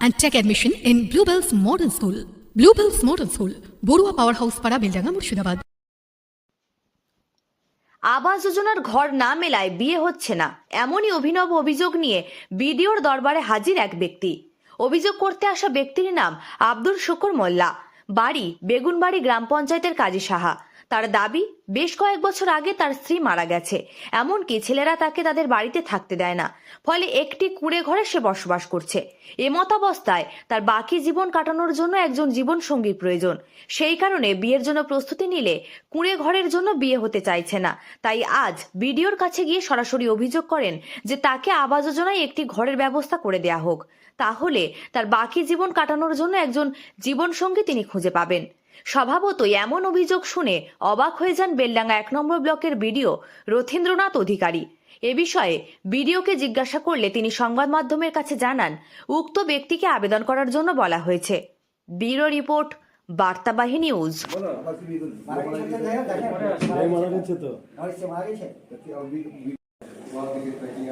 and take admission in Bluebells Modern School. Bluebells Modern School, Borua Powerhouse Para Beldanga, Murshidabad. আবাস যোজনার ঘর না মেলায় বিয়ে হচ্ছে না এমনই অভিনব অভিযোগ নিয়ে বিডিওর দরবারে হাজির এক ব্যক্তি অভিযোগ করতে আসা ব্যক্তির নাম আব্দুল শুকুর মোল্লা বাড়ি বেগুনবাড়ি গ্রাম পঞ্চায়েতের কাজী সাহা তার দাবি, বেশ কয়েক বছর আগে তার স্ত্রী মারা গেছে। এমনকি ছেলেরা তাকে তাদের বাড়িতে থাকতে দেয় না। ফলে একটি কুড়ে ঘরে সে বসবাস করছে। এমতাবস্থায় তার বাকি জীবন কাটানোর জন্য একজন জীবন সঙ্গীর প্রয়োজন। সেই কারণে বিয়ের জন্য প্রস্তুতি নিলে কুঁড়ে ঘরের জন্য বিয়ে হতে চাইছে না। তাই আজ বিডিওর কাছে গিয়ে সরাসরি অভিযোগ করেন যে তাকে আবাস যোজনায় একটি ঘরের ব্যবস্থা করে দেয়া হোক। তাহলে তার বাকি জীবন কাটানোর জন্য একজন জীবনসঙ্গী তিনি খুঁজে পাবেন। স্বভাবতই এমন অভিযোগ শুনে অবাক হয়ে যান বেলডাঙ্গা এক নম্বর ব্লকের বিডিও রথীন্দ্রনাথ অধিকারী। এ বিষয়ে বিডিওকে জিজ্ঞাসা করলে তিনি সংবাদ মাধ্যমের কাছে জানান, উক্ত ব্যক্তিকে আবেদন করার জন্য বলা হয়েছে। ব্যুরো রিপোর্ট, বার্তাবাহী নিউজ।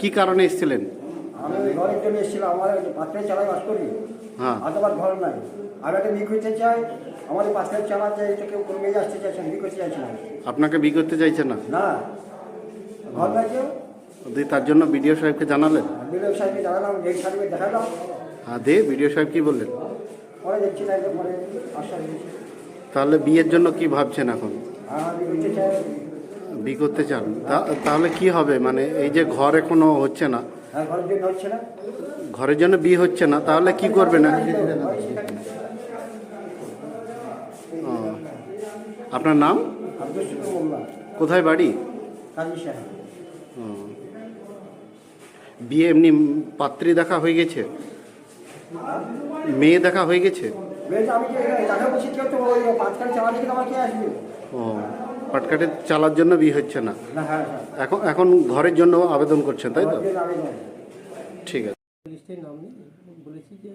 কি কারণে এসেছিলেন? আমি ঘরের জন্য এসেছিলাম আমার ওই যে বাস করি। হ্যাঁ। ঘর নাই। আমি একটা বিয়ে করতে চাই আমার এই চালাতে এটা কেউ কোনো মেয়ে আসতে চাইছে বিয়ে করতে চাইছে না। আপনাকে বিয়ে করতে চাইছে না? না। ঘর নাই কেউ? দিয়ে তার জন্য বিডিও সাহেবকে জানালেন? সাহেবকে জানালাম দেখালাম। হ্যাঁ দিয়ে বিডিও সাহেব কি বললেন? পরে দেখছি না পরে আশ্বাস তাহলে বিয়ের জন্য কি ভাবছেন এখন? বি করতে চান। তাহলে কি হবে? মানে এই যে ঘর এখনও হচ্ছে না ঘরের জন্য হচ্ছে না? ঘরের জন্য বিয়ে হচ্ছে না তাহলে কি করবেন ও। আপনার নাম? কোথায় বাড়ি। বিয়ে এমনি পাত্রী দেখা হয়ে গেছে? মেয়ে দেখা হয়ে গেছে? ও পাটকাটে চালার জন্য বিয়ে হচ্ছে না। হ্যাঁ হ্যাঁ। এখন এখন ঘরের জন্য আবেদন করছেন তাই তো। ঠিক আছে। লিস্টের নাম নেই বলেছি যে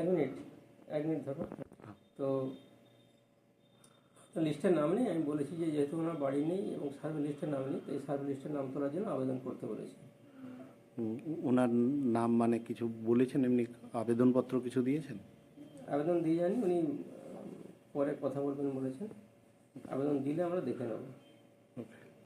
এক মিনিট এক মিনিট ধরো। তো লিস্টের নাম নেই আমি বলেছি যে যেহেতু ওনার বাড়ি নেই এবং সার্ভে লিস্টের নাম নেই তো এই সার্ভে লিস্টের নাম তোলার জন্য আবেদন করতে বলেছি। ওনার নাম মানে কিছু বলেছেন? এমনি আবেদনপত্র কিছু দিয়েছেন? আবেদন দিয়ে জানি উনি পরে কথা বলবেন বলেছেন। আবেদন দিলে আমরা দেখে নেব।